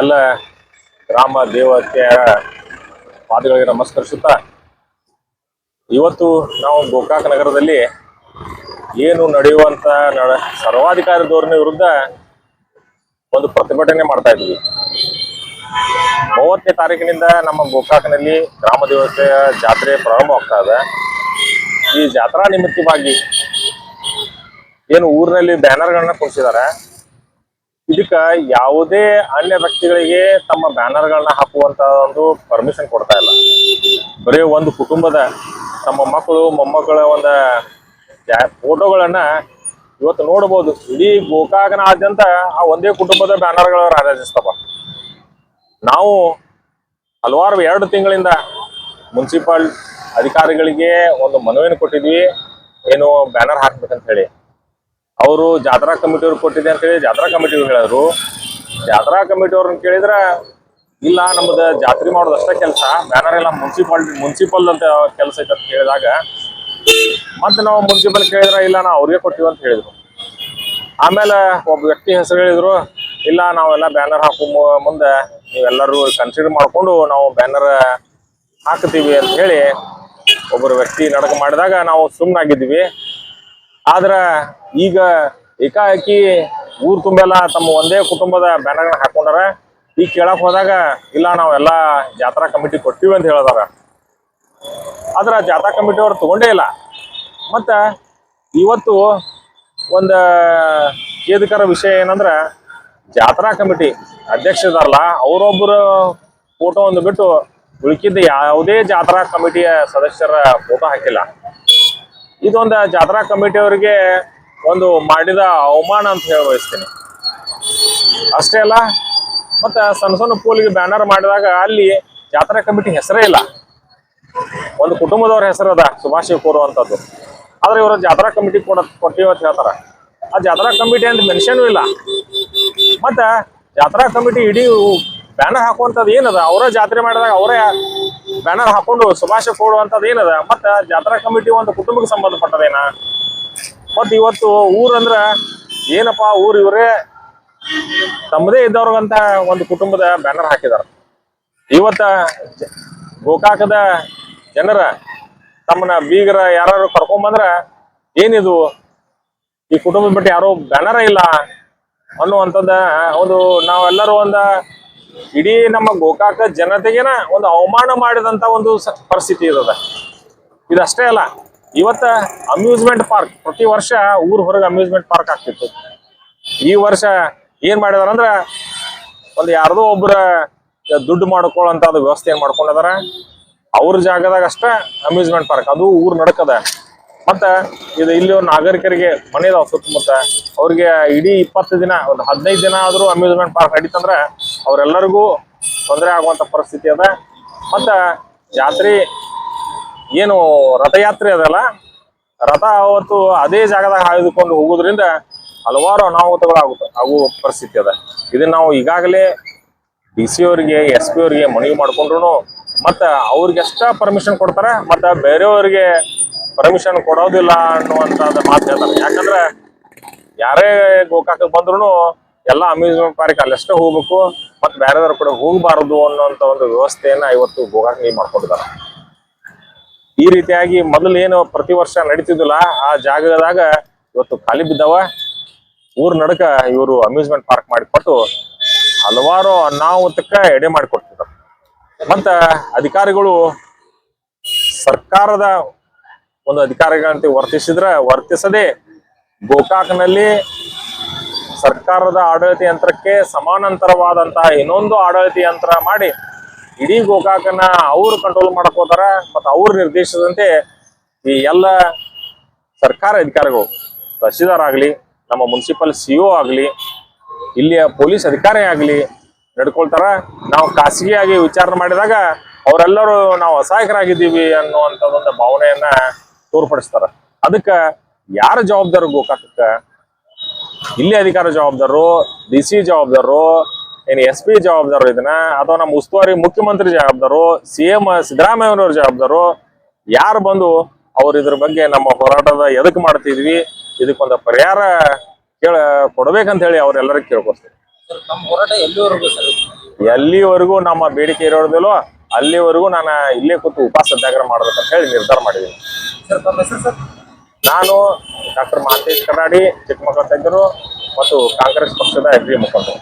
ಎಲ್ಲ ಗ್ರಾಮ ದೇವತೆಯ ಪಾದಗಳಿಗೆ ನಮಸ್ಕರಿಸುತ್ತ, ಇವತ್ತು ನಾವು ಗೋಕಾಕ್ ನಗರದಲ್ಲಿ ಏನು ನಡೆಯುವಂತ ನಡ ಸರ್ವಾಧಿಕಾರಿ ಧೋರಣೆ ವಿರುದ್ಧ ಒಂದು ಪ್ರತಿಭಟನೆ ಮಾಡ್ತಾ ಇದ್ವಿ ಮೂವತ್ತನೇ ತಾರೀಕಿನಿಂದ ನಮ್ಮ ಗೋಕಾಕ್ನಲ್ಲಿ ಗ್ರಾಮ ದೇವತೆಯ ಜಾತ್ರೆ ಪ್ರಾರಂಭವಾಗ್ತಾ ಇದೆ. ಈ ಜಾತ್ರಾ ನಿಮಿತ್ತವಾಗಿ ಏನು ಊರಿನಲ್ಲಿ ಬ್ಯಾನರ್ಗಳನ್ನ ಕೊಡಿಸಿದ್ದಾರೆ ಇದಕ್ಕ ಯಾವುದೇ ಅನ್ಯ ವ್ಯಕ್ತಿಗಳಿಗೆ ತಮ್ಮ ಬ್ಯಾನರ್ಗಳನ್ನ ಹಾಕುವಂತ ಒಂದು ಪರ್ಮಿಷನ್ ಕೊಡ್ತಾ ಇಲ್ಲ. ಬರೀ ಒಂದು ಕುಟುಂಬದ ತಮ್ಮ ಮಕ್ಕಳು, ಮೊಮ್ಮಕ್ಕಳ ಒಂದು ಫೋಟೋಗಳನ್ನ ಇವತ್ತು ನೋಡಬಹುದು ಇಡೀ ಗೋಕಾಕನಾದ್ಯಂತ ಆ ಒಂದೇ ಕುಟುಂಬದ ಬ್ಯಾನರ್ಗಳು ರಾರಾಜಿಸ್ತವ. ನಾವು ಹಲವಾರು ಎರಡು ತಿಂಗಳಿಂದ ಮುನ್ಸಿಪಾಲ್ ಅಧಿಕಾರಿಗಳಿಗೆ ಒಂದು ಮನವಿಯನ್ನು ಕೊಟ್ಟಿದ್ವಿ. ಏನು ಬ್ಯಾನರ್ ಹಾಕ್ಬೇಕಂತ ಹೇಳಿ. ಅವರು ಜಾತ್ರಾ ಕಮಿಟಿಯವ್ರು ಕೊಟ್ಟಿದೆ ಅಂತ ಹೇಳಿ ಜಾತ್ರಾ ಕಮಿಟಿಯವ್ರು ಹೇಳಿದ್ರು. ಜಾತ್ರಾ ಕಮಿಟಿಯವ್ರನ್ನ ಕೇಳಿದ್ರ, ಇಲ್ಲ, ನಮ್ದ ಜಾತ್ರೆ ಮಾಡೋದು ಅಷ್ಟೇ ಕೆಲಸ, ಬ್ಯಾನರ್ ಎಲ್ಲ ಮುನ್ಸಿಪಾಲ್ಟಿ ಮುನ್ಸಿಪಲ್ ಅಂತ ಕೆಲಸ ಐತೆ ಅಂತ ಹೇಳಿದಾಗ ಮತ್ತೆ ನಾವು ಮುನ್ಸಿಪಲ್ ಕೇಳಿದ್ರ, ಇಲ್ಲ ನಾವು ಅವ್ರಿಗೆ ಕೊಟ್ಟಿವಿ ಅಂತ ಹೇಳಿದ್ರು. ಆಮೇಲೆ ಒಬ್ಬ ವ್ಯಕ್ತಿ ಹೆಸರು ಹೇಳಿದ್ರು, ಇಲ್ಲ, ನಾವೆಲ್ಲ ಬ್ಯಾನರ್ ಹಾಕೋ ಮುಂದೆ ನೀವೆಲ್ಲರೂ ಕನ್ಸಿಡರ್ ಮಾಡ್ಕೊಂಡು ನಾವು ಬ್ಯಾನರ್ ಹಾಕ್ತೀವಿ ಅಂತ ಹೇಳಿ ಒಬ್ಬರು ವ್ಯಕ್ತಿ ನಡಕ ಮಾಡಿದಾಗ ನಾವು ಸುಮ್ಮನಾಗಿದ್ವಿ ಆದ್ರ ಈಗ ಏಕಾಏಕಿ ಊರ್ ತುಂಬೆಲ್ಲ ತಮ್ಮ ಒಂದೇ ಕುಟುಂಬದ ಬ್ಯಾನರ್ಗಳನ್ನ ಹಾಕೊಂಡಾರ, ಈಗ ಕೇಳಕ್ ಹೋದಾಗ, ಇಲ್ಲ ನಾವೆಲ್ಲ ಜಾತ್ರಾ ಕಮಿಟಿ ಕೊಟ್ಟಿವಿ ಅಂತ ಹೇಳಿದಾರ. ಆದ್ರ ಜಾತ್ರಾ ಕಮಿಟಿ ಅವ್ರು ತಗೊಂಡೇ ಇಲ್ಲ. ಮತ್ತ ಇವತ್ತು ಒಂದ ಖೇದಕರ ವಿಷಯ ಏನಂದ್ರ, ಜಾತ್ರಾ ಕಮಿಟಿ ಅಧ್ಯಕ್ಷರಲ್ಲ ಅವರೊಬ್ಬರು ಫೋಟೋ ಒಂದು ಬಿಟ್ಟು ಉಳ್ಕಿದ್ದ ಯಾವುದೇ ಜಾತ್ರಾ ಕಮಿಟಿಯ ಸದಸ್ಯರ ಫೋಟೋ ಹಾಕಿಲ್ಲ. ಇದೊಂದು ಜಾತ್ರಾ ಕಮಿಟಿ ಅವರಿಗೆ ಒಂದು ಮಾಡಿದ ಅವಮಾನ ಅಂತ ಹೇಳಿ ಬಯಸ್ತೀನಿ. ಅಷ್ಟೇ ಅಲ್ಲ, ಮತ್ತೆ ಸಣ್ಣ ಸಣ್ಣ ಪೋಲಿಗೆ ಬ್ಯಾನರ್ ಮಾಡಿದಾಗ ಅಲ್ಲಿ ಜಾತ್ರಾ ಕಮಿಟಿ ಹೆಸರೇ ಇಲ್ಲ. ಒಂದು ಕುಟುಂಬದವ್ರ ಹೆಸರು ಅದ, ಸುಭಾಷ್ ಕೋರುವಂಥದ್ದು ಆದ್ರೆ ಇವರು ಜಾತ್ರಾ ಕಮಿಟಿ ಕೊಡ ಕೊಟ್ಟಿವಿ ಅಂತ ಹೇಳ್ತಾರೆ. ಆ ಜಾತ್ರಾ ಕಮಿಟಿ ಅಂತ ಮೆನ್ಷನ್ ಇಲ್ಲ. ಮತ್ತು ಜಾತ್ರಾ ಕಮಿಟಿ ಇಡೀ ಬ್ಯಾನರ್ ಹಾಕುವಂಥದ್ದು ಏನದ? ಅವರ ಜಾತ್ರೆ ಮಾಡಿದಾಗ ಅವರೇ ಬ್ಯಾನರ್ ಹಾಕೊಂಡು ಶುಭಾಶಯ ಕೊಡುವಂಥದ್ದು ಏನದ? ಮತ್ತ ಜಾತ್ರಾ ಕಮಿಟಿ ಒಂದು ಕುಟುಂಬಕ್ಕೆ ಸಂಬಂಧಪಟ್ಟದೇನ? ಮತ್ ಇವತ್ತು ಊರಂದ್ರ ಏನಪ್ಪಾ ಊರ್ ಇವರೇ ತಮ್ಮದೇ ಇದ್ದವ್ರಿಗಂತ ಒಂದು ಕುಟುಂಬದ ಬ್ಯಾನರ್ ಹಾಕಿದಾರ. ಇವತ್ತ ಗೋಕಾಕದ ಜನರ ತಮ್ಮನ ಬೀಗರ ಯಾರು ಕರ್ಕೊಂಬಂದ್ರ ಏನಿದು? ಈ ಕುಟುಂಬದ ಬಿಟ್ಟು ಯಾರೋ ಬ್ಯಾನರ ಇಲ್ಲ ಅನ್ನುವಂಥದ್ದ ಒಂದು ನಾವೆಲ್ಲರೂ ಒಂದ ಇಡೀ ನಮ್ಮ ಗೋಕಾಕ ಜನತೆಗೆನ ಒಂದು ಅವಮಾನ ಮಾಡಿದಂತ ಒಂದು ಪರಿಸ್ಥಿತಿ ಇರದ. ಇದಷ್ಟೇ ಅಲ್ಲ, ಇವತ್ತ ಅಮ್ಯೂಸ್ಮೆಂಟ್ ಪಾರ್ಕ್ ಪ್ರತಿ ವರ್ಷ ಊರ್ ಹೊರಗೆ ಅಮ್ಯೂಸ್ಮೆಂಟ್ ಪಾರ್ಕ್ ಆಗ್ತಿತ್ತು. ಈ ವರ್ಷ ಏನ್ ಮಾಡಿದಾರ ಅಂದ್ರ, ಒಂದು ಯಾರ್ದೋ ಒಬ್ಬರ ದುಡ್ಡು ಮಾಡ್ಕೊಳ್ಳೋಂತ ಅದು ವ್ಯವಸ್ಥೆ ಏನ್ ಮಾಡ್ಕೊಂಡಿದಾರ, ಅವ್ರ ಜಾಗದಾಗ ಅಷ್ಟ ಅಮ್ಯೂಸ್ಮೆಂಟ್ ಪಾರ್ಕ್ ಅದು ಊರ್ ನಡಕದ. ಮತ್ತ ಇದು ಇಲ್ಲಿ ನಾಗರಿಕರಿಗೆ ಮನೆ ಇದಾವ ಸುತ್ತಮುತ್ತ, ಅವ್ರಿಗೆ ಇಡೀ ಇಪ್ಪತ್ತು ದಿನ, ಒಂದು ಹದಿನೈದು ದಿನ ಆದ್ರೂ ಅಮ್ಯೂಸ್ಮೆಂಟ್ ಪಾರ್ಕ್ ನಡೀತಂದ್ರ ಅವ್ರೆಲ್ಲರಿಗೂ ತೊಂದರೆ ಆಗುವಂತ ಪರಿಸ್ಥಿತಿ ಅದ. ಮತ್ತ ಜಾತ್ರೆ ಏನು ರಥಯಾತ್ರೆ ಅದಲ್ಲ, ರಥ ಅವತ್ತು ಅದೇ ಜಾಗದಾಗ ಹಾಯ್ದುಕೊಂಡು ಹೋಗೋದ್ರಿಂದ ಹಲವಾರು ಅನಾಹುತಗಳು ಆಗುತ್ತೆ ಆಗುವ ಪರಿಸ್ಥಿತಿ ಅದ. ಇದನ್ನ ನಾವು ಈಗಾಗಲೇ ಡಿ ಸಿ ಅವರಿಗೆ, ಎಸ್ ಪಿ ಅವರಿಗೆ ಮನವಿ ಮಾಡಿಕೊಂಡ್ರು ಮತ್ತ ಅವ್ರಿಗೆ ಎಷ್ಟ ಪರ್ಮಿಷನ್ ಕೊಡ್ತಾರ, ಮತ್ತ ಬೇರೆಯವ್ರಿಗೆ ಪರ್ಮಿಷನ್ ಕೊಡೋದಿಲ್ಲ ಅನ್ನುವಂಥದ್ದು ಮಾತು ಹೇಳ್ತಾರೆ. ಯಾಕಂದ್ರೆ ಯಾರೇ ಗೋಕಾಕ ಬಂದ್ರು ಎಲ್ಲ ಅಮ್ಯೂಸ್ಮೆಂಟ್ ಪಾರ್ಕ್ ಅಲ್ಲಷ್ಟೇ ಹೋಗ್ಬೇಕು ಮತ್ತೆ ಬೇರೆದವ್ರ ಕಡೆ ಹೋಗಬಾರದು ಅನ್ನೋಂತ ಒಂದು ವ್ಯವಸ್ಥೆಯನ್ನ ಇವತ್ತು ನೀವು ಮಾಡ್ಕೊಂಡಿದ್ದಾರೆ. ಈ ರೀತಿಯಾಗಿ ಮೊದಲು ಏನು ಪ್ರತಿ ವರ್ಷ ನಡೀತಿದ್ದಿಲ್ಲ, ಆ ಜಾಗದಾಗ ಇವತ್ತು ಖಾಲಿ ಬಿದ್ದವ. ಊರ್ ನಡಕ ಇವರು ಅಮ್ಯೂಸ್ಮೆಂಟ್ ಪಾರ್ಕ್ ಮಾಡಿಕೊಟ್ಟು ಹಲವಾರು ಅನಾಹುತಕ್ಕ ಎಡೆ ಮಾಡಿಕೊಡ್ತಿದ್ದಾರೆ ಮತ್ತ ಅಧಿಕಾರಿಗಳು ಸರ್ಕಾರದ ಒಂದು ಅಧಿಕಾರಿಗಳಂತೆ ವರ್ತಿಸಿದ್ರ ವರ್ತಿಸದೆ ಗೋಕಾಕ್ನಲ್ಲಿ ಸರ್ಕಾರದ ಆಡಳಿತ ಯಂತ್ರಕ್ಕೆ ಸಮಾನಾಂತರವಾದಂತಹ ಇನ್ನೊಂದು ಆಡಳಿತ ಯಂತ್ರ ಮಾಡಿ ಇಡೀ ಗೋಕಾಕನ ಅವ್ರು ಕಂಟ್ರೋಲ್ ಮಾಡಕ್ ಹೋದಾರ ಮತ್ತು ಅವ್ರ ನಿರ್ದೇಶದಂತೆ ಈ ಎಲ್ಲ ಸರ್ಕಾರ ಅಧಿಕಾರಿಗಳು, ತಹಶೀಲ್ದಾರ್ ಆಗಲಿ, ನಮ್ಮ ಮುನ್ಸಿಪಲ್ ಒ ಆಗಲಿ, ಇಲ್ಲಿಯ ಪೊಲೀಸ್ ಅಧಿಕಾರಿ ಆಗಲಿ ನಡ್ಕೊಳ್ತಾರ. ನಾವು ಖಾಸಗಿಯಾಗಿ ವಿಚಾರಣೆ ಮಾಡಿದಾಗ ಅವರೆಲ್ಲರೂ ನಾವು ಅಸಹಾಯಕರಾಗಿದ್ದೀವಿ ಅನ್ನುವಂಥದ್ದೊಂದು ಭಾವನೆಯನ್ನ ತೋರ್ಪಡಿಸ್ತಾರ. ಅದಕ್ಕೆ ಯಾರ ಜವಾಬ್ದಾರಿ ಗೋಕಾಕಕ್ಕ? ಇಲ್ಲಿ ಅಧಿಕಾರ ಜವಾಬ್ದಾರರು ಡಿ ಸಿ ಜವಾಬ್ದಾರರು ಏನು ಎಸ್ ಪಿ ಜವಾಬ್ದಾರರು ಇದನ್ನ ಅಥವಾ ನಮ್ಮ ಉಸ್ತುವಾರಿ ಮುಖ್ಯಮಂತ್ರಿ ಜವಾಬ್ದಾರು ಸಿ ಎಂ ಸಿದ್ದರಾಮಯ್ಯನವ್ರ ಜವಾಬ್ದಾರು ಯಾರು ಬಂದು ಅವ್ರು ಇದ್ರ ಬಗ್ಗೆ ನಮ್ಮ ಹೋರಾಟದ ಎದಕ್ ಮಾಡ್ತಿದ್ವಿ ಇದಕ್ಕೊಂದು ಪರಿಹಾರ ಕೇಳ ಕೊಡ್ಬೇಕಂತ ಹೇಳಿ ಅವ್ರೆಲ್ಲರಿಗೂ ಕೇಳ್ಕೊಡ್ತೀವಿ. ಎಲ್ಲಿವರೆಗೂ ನಮ್ಮ ಬೇಡಿಕೆ ಇರೋದಿಲ್ಲೋ ಅಲ್ಲಿವರೆಗೂ ನಾನು ಇಲ್ಲೇ ಕೂತು ಉಪವಾಸ ಸತ್ಯಾಗ್ರಹ ಮಾಡ್ಬೇಕಂತ ಹೇಳಿ ನಿರ್ಧಾರ ಮಾಡಿದ್ದೀನಿ. ನಾನು ಡಾಕ್ಟರ್ ಮಹಾಂತೇಶ್ ಕರಾಡಿ ಚಿಕ್ಕಮಗಳೂರು ತಜ್ಞರು ಮತ್ತು ಕಾಂಗ್ರೆಸ್ ಪಕ್ಷದ ಅಗ್ರಿ ಮುಖಂಡರು.